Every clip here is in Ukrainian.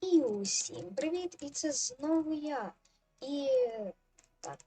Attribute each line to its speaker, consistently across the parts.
Speaker 1: І усім привіт! І це знову я. І так,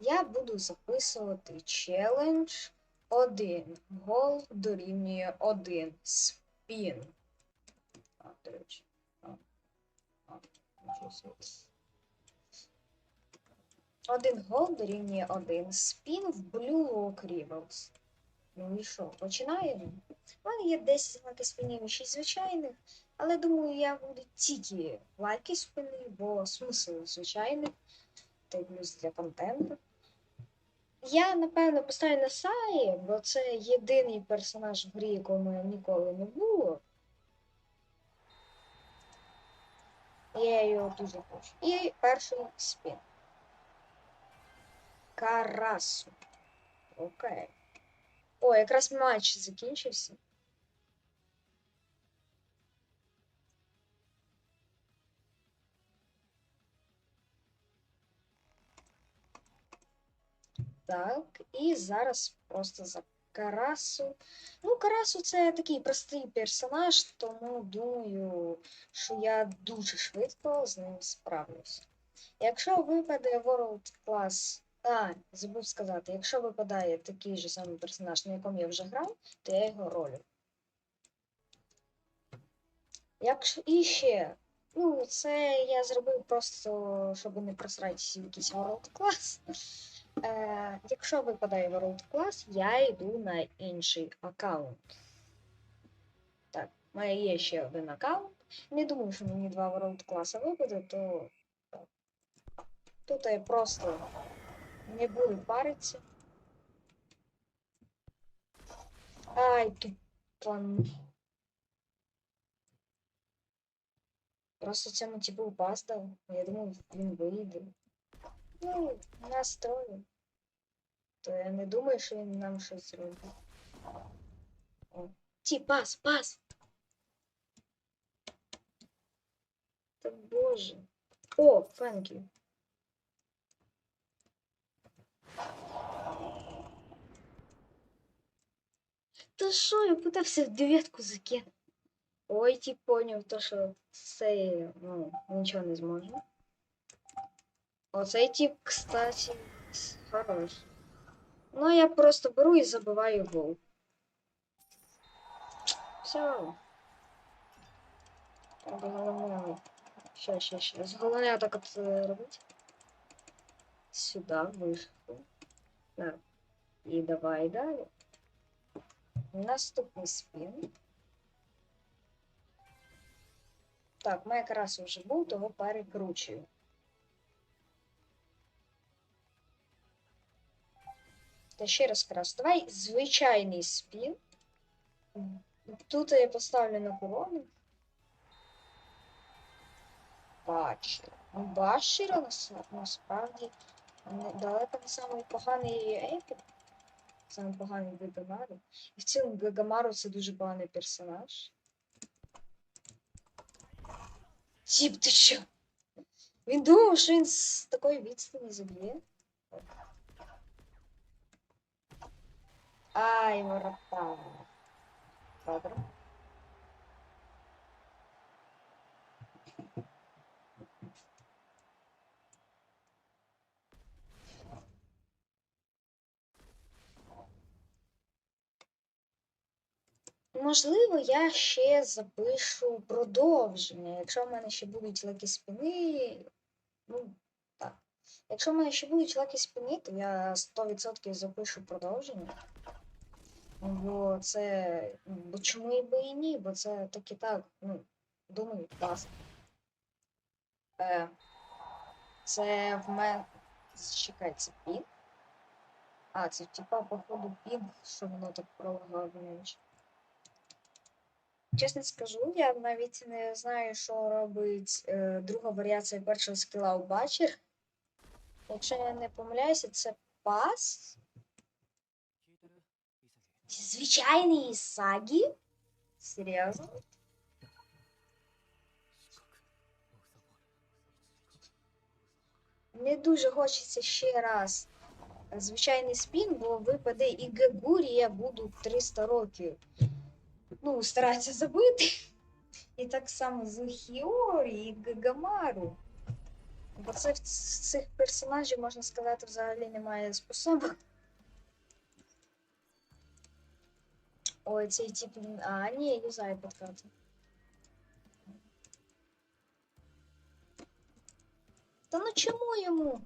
Speaker 1: я буду записувати челендж 1. Гол дорівнює 1. Спін. А, до речі. А, а. Один гол дорівнює 1. Спін в Blue Lock Rivals. Ну і що, починаємо? У мене є 10 знаків спинів і 6 звичайних. Але думаю, я буду тільки лайки спини, бо смисл звичайний. Та й плюс для контенту. Я, напевно, поставлю на Саї, бо це єдиний персонаж в грі, якого мене ніколи не було. Я його дуже хочу. І перший спін. Карасу. Окей. О, якраз матч закінчився. Так, і зараз просто за Карасу. Ну, Карасу це такий простий персонаж, тому думаю, що я дуже швидко з ним справлюсь. Якщо випаде World Class. А, забув сказати, якщо випадає такий же самий персонаж, на якому я вже грав, то я його ролю. Якщо і ще, ну, це я зробив просто, щоб не просратися в якийсь World Class. Е, якщо випадає World Class, я йду на інший аккаунт. Так, у мене є ще один аккаунт. Не думаю, що мені два World Class випаде, то тут я просто не буду паритися. Ай, тут там. Просто цьому типу пас дав. Я думав, він вийде. Ну, нас троє. То я не думаю, що він нам щось зробить. О. Ті, пас, пас! Та боже. О, thank Та що, я питався в дев'ятку закинути. Ой, ті поняв, то що це ну, нічого не зможе. Оцей тип, кстати, хорош. Ну, я просто беру і забиваю гол. Все. Треба головне. Ще, ще, ще. Головне так от е, робити. Сюди вийшов. Так. І давай далі. Наступний спін. Так, ми якраз вже був, того перекручую. Та ще раз крас. Давай звичайний спін. Тут я поставлю на корону. Бачер. Ну, нас, насправді далеко не самий поганий епік. Самий поганий Гагамару. І в цілому Гагамару це дуже поганий персонаж. Тіп, ти що? Він думав, що він з такої відстані заб'є. Ай, ворота. Добре. Можливо, я ще запишу продовження. Якщо в мене ще будуть лекі спини, ну так. Якщо в мене ще будуть лекі спини, то я 100% запишу продовження. Бо це. Бо чому і би і ні? Бо це так і так, ну, думаю, класно. Е, це в мене. Чекай, це пінг? А, це типа, походу, пінг, що воно так пролагає. Чесно скажу, я навіть не знаю, що робить е, друга варіація першого скіла у бачер. Якщо я не помиляюся, це пас. Звичайний сагі. Серйозно? Не дуже хочеться ще раз звичайний спін, бо випаде і Гегурі, я буду 300 років. Ну, старатися забити. І так само з Хіорі і Гагамару. Бо це в цих персонажів, можна сказати, взагалі немає способок. Ой, цей тип. А, ні, юзає подкати. Та ну чому йому?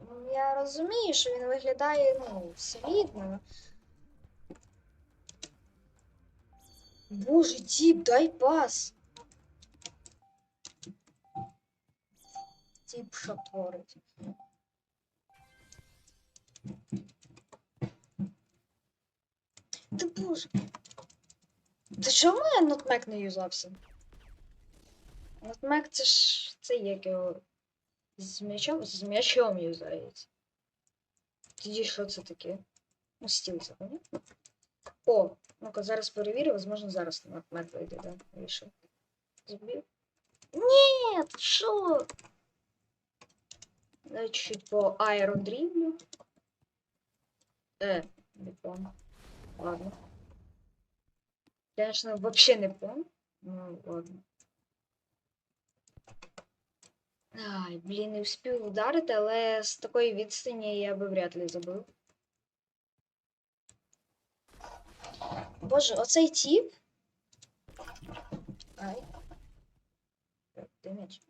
Speaker 1: Ну, Я розумію, що він виглядає, ну, солідно. Боже, тіп, дай пас. Тіп що творить. Та боже. Та чому я нотмек не юзався? Нотмек це ж це як його з м'ячом з м'ячом юзається. Тоді що це таке? Ну, стіл понятно? О, ну-ка зараз перевірю, возможно, зараз нотмек вийде, да? Вийшов. Забив. Ні, що? Давай чуть-чуть по аеродрівлю. Е, не помню. Ладно. Конечно, вообще не помню. Ну, ладно. Ай, блін, не встиг ударити, але з такої відстані я би вряд ли забив. Боже, оцей тіп. Ай. Ти м'яч.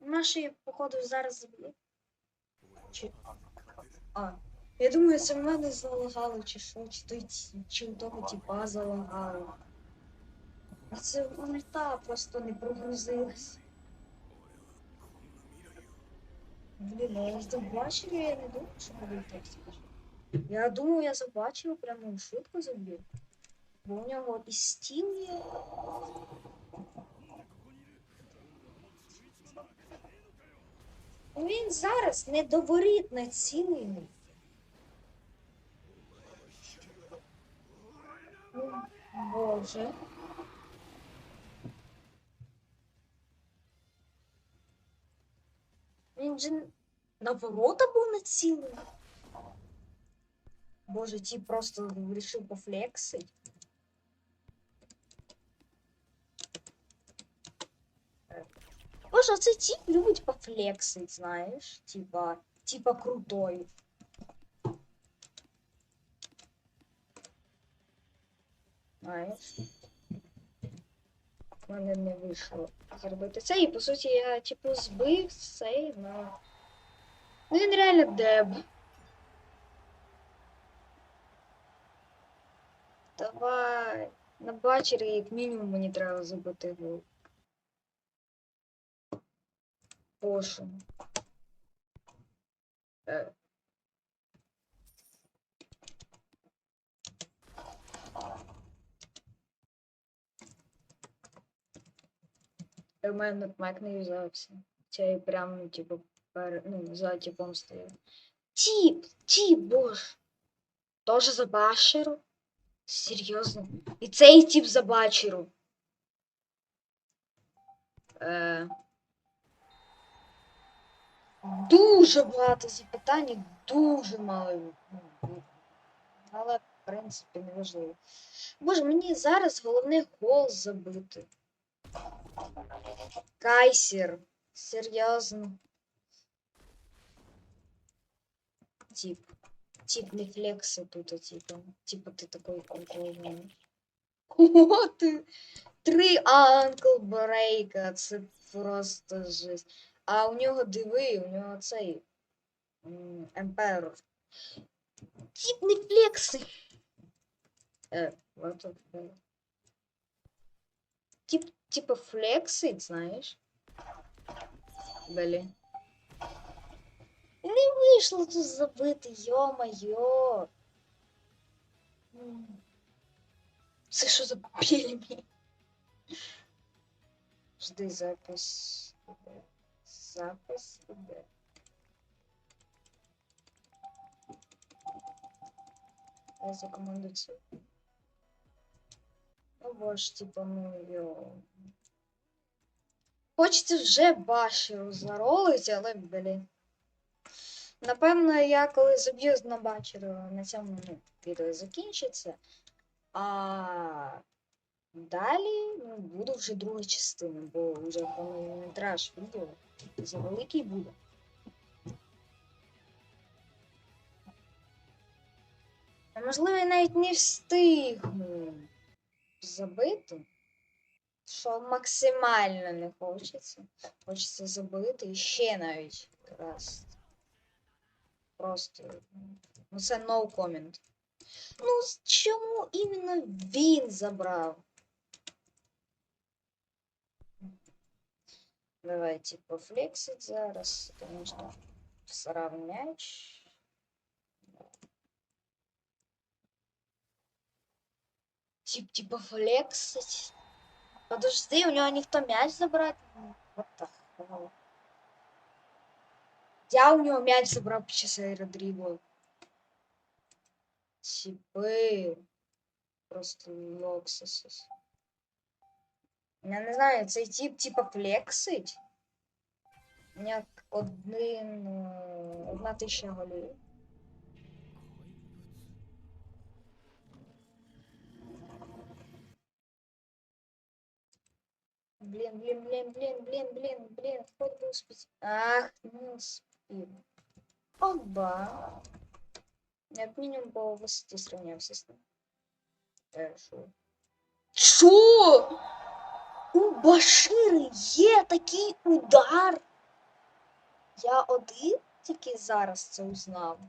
Speaker 1: Наші, походу, зараз заб'є. Чи... А. Я думаю, це в мене залагало, чи що, чи той чи у того тіпа залагало. А це ульта просто не прогрузилась. Блін, ну я забачив, я не думав, що буде так скажу. Я думав, я забачив, прямо шутку забив. Бо у нього і стіл є. Він зараз не до воріт націлений. Ну, Боже. Він же на ворота був націлений. Боже, ті просто вирішив пофлексить. Е. Боже, оцей тип любить пофлексить, знаєш? Типа, типа крутой. Знаєш? У мене не вийшло зробити це. І по суті я типу збив цей, ну. Ну він реально деб. Давай. На бачері, як мінімум, мені треба забити гол. Пошу. Е. У мене нотмек не юзався. Цей прям, ну, типу, пер... ну, за типом стояв. Тіп! Тіп, боже! Тоже за башеру? Серйозно? І цей тип за бачеру. Е... Дуже багато запитань, дуже мало. ну, Але, в принципі, не важливо. Боже, мені зараз головне гол забити. Кайсер. Серйозно. Тип. Тип не флекси тут, типа. Типа ти такой прикольний. О, ти. Три анкл брейка. Це просто жесть. А у нього диви, у нього цей. Емперор. Тип не флекси. Е, fuck? Тип, типа флексить, знаєш? Блін. Не вийшло тут забити, йо-майо. Це що за пельмі? Жди запис. іде. Запис іде. Я за команду цю. Ну боже, типа, ну йо. Хочеться вже башеру заролити, але, блін. Напевно, я коли заб'ю на бачеру, на цьому ну, відео закінчиться. А далі ну, буде вже друга частина, бо вже хронометраж відео за великий буде. А можливо, я навіть не встигну забити, що максимально не хочеться. Хочеться забити і ще навіть раз. Просто. Ну це no comment. Ну, чому іменно він забрав? Давайте пофлексить зараз, конечно, сравнять. Тип, типа флексить. Подожди, у него никто мяч забрать. Вот так. Я у него мяч забрал під час аеродрибу. Типи. Просто локсисус. Я не знаю, цей тип типа флексить. У мене один, е, одна тисяча голів. Блин, блин, блин, блин, блин, блин, блин, хоть бы успеть. Ах, не успел. Оба. Як мінімум по висоті сравнявся з ним. Хорошо. Що? У Башири є такий удар. Я один тільки зараз це узнав.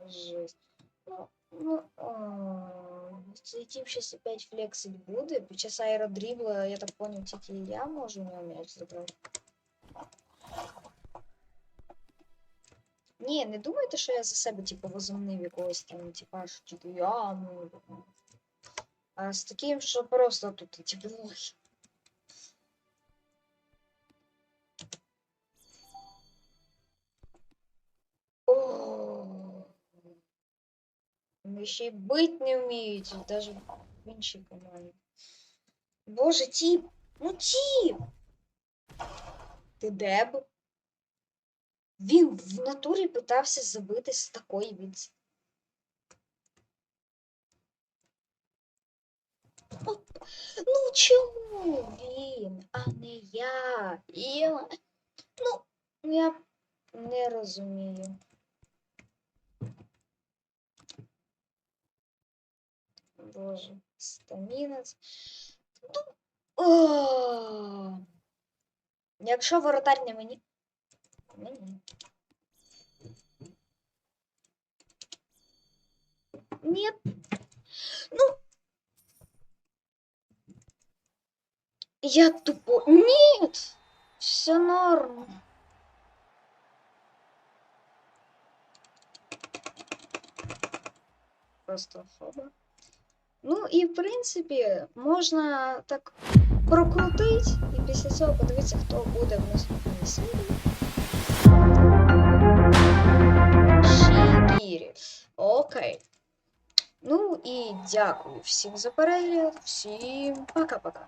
Speaker 1: Жесть. Ну, ну, а, цей тип щас опять флексить буде. Під час аеродрібла, я так понял, тільки я можу у нього м'яч забрати. Ні, не думайте, що я за себе, типу, возомнив якогось там, типа, що типу, я ну. А з таким, що просто тут, типу, ой. О. Вони ще й бить не вміють, навіть в іншій команді. Боже, тіп! Ну тіп! Ти де? Він в натурі питався забити з такої від. Оп. Ну чому він, а не я? Я... Ну, я не розумію. Боже, стаміна. Ну! Якщо воротар не мені. Мені. Нет. Ну. Я тупо. Нет. Все норм. Просто фоба. Ну і в принципі можна так прокрутити і після цього подивитися, хто буде в наступній серії. Окей. Ну і дякую всім за перегляд. Всім пока-пока.